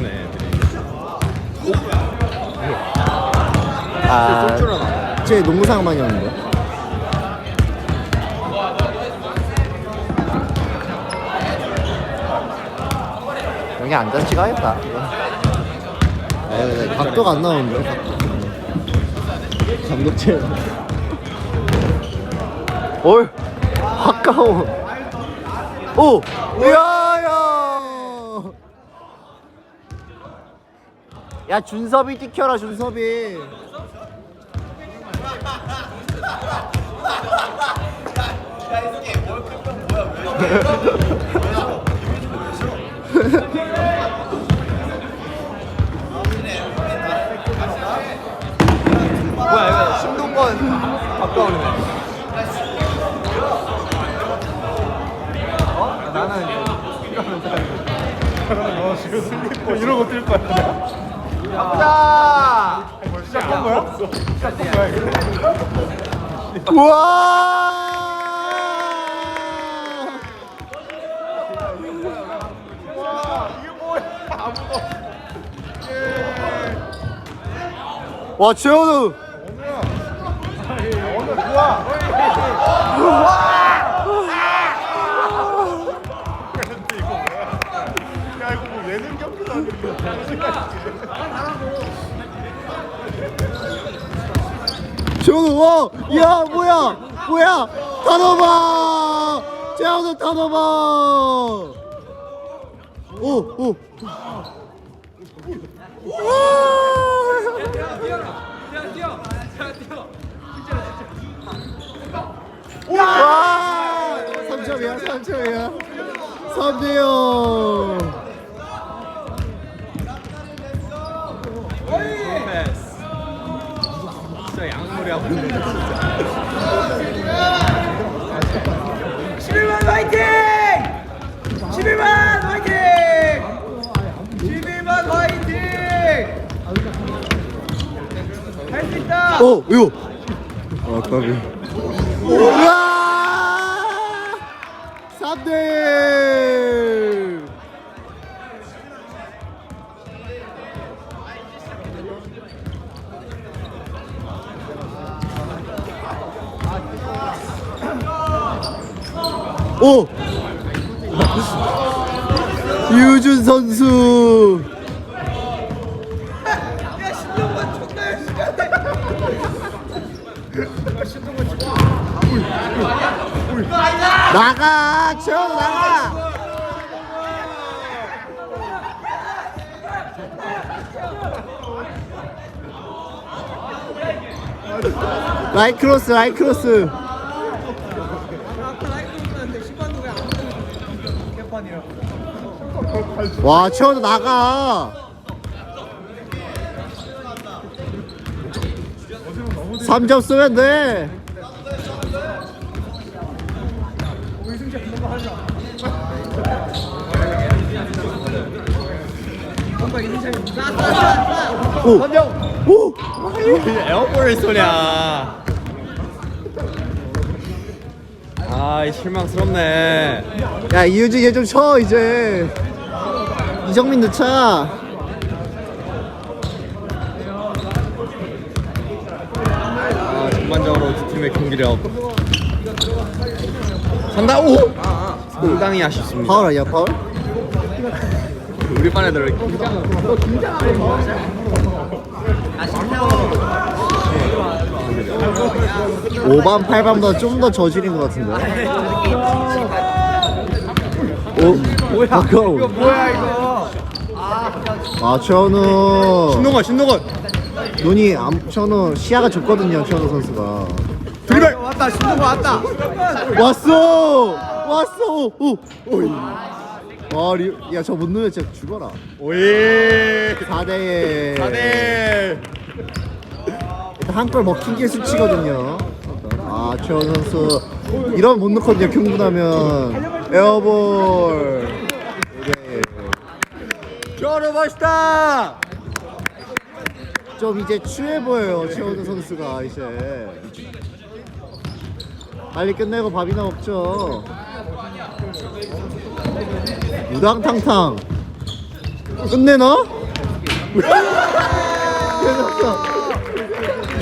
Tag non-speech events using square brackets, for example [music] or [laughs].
먹네 애들이 아, 쏠줄 아나 쟤 농구상 많이 거야? 여기 앉아 찍어야겠다. 아, 각도가 안 나오는데. 각도. 감독체. 올. 아까워. 오. 야야. 야 준섭이 뛰켜라 준섭이. 뭐야 이거 신동권 가까우네 어? 나는 [laughs] 슬리퍼 이러고 뛸 거야 가보자 시작한 거야? 시작한 거야 이거 우와! 이게 뭐야 아무도 와 최현우 오늘 좋아 근데 이거 뭐야 야 이거 뭐 예능 경기도 아니고 최현우 와! 야 뭐야 뭐야? 다 넘어 최현우 다 넘어 오오. 와! 3점이야 3점이야. 3대0 11만 화이팅! 11만 화이팅! 11만 화이팅! 할 수 있다! 어, 이거. 아, 까비. 우와! 3대 오! 유준 선수. 나가! 채원 나가! 라이 크로스 라이 크로스 와 채원도 나가 3점 쏘면 돼 오! 오! 에어볼 소냐 아이 실망스럽네. 야 이유진 얘 좀 쳐 이제. 이정민 넣자 아 전반적으로 두 팀의 경기력. 산다 오! 상당히 아쉽습니다. 파울 아니야 파울? 우리 반 애들 왜 긴장 해? 5반 8반보다 좀 더 저질인 것 같은데. 오 뭐야? 이거 뭐야 이거? 아 최현우. 신동건 신동건 눈이 안 최현우 시야가 좁거든요 최현우 선수가. 드리블! 왔다 신동관 왔다. 왔어! 왔어! 오야저 못 넣으면 진짜 죽어라. 오이. 4대 4대 일단 한골 먹힌 게 수치거든요. 아 최원 선수 이런 못 넣거든요. 경분하면 에어볼. 네. 저로 멋있다 좀 이제 추해 보여요. 최원우 선수가 이제 빨리 끝내고 밥이나 먹죠. 우당탕탕. 끝내나? [laughs] 끝났어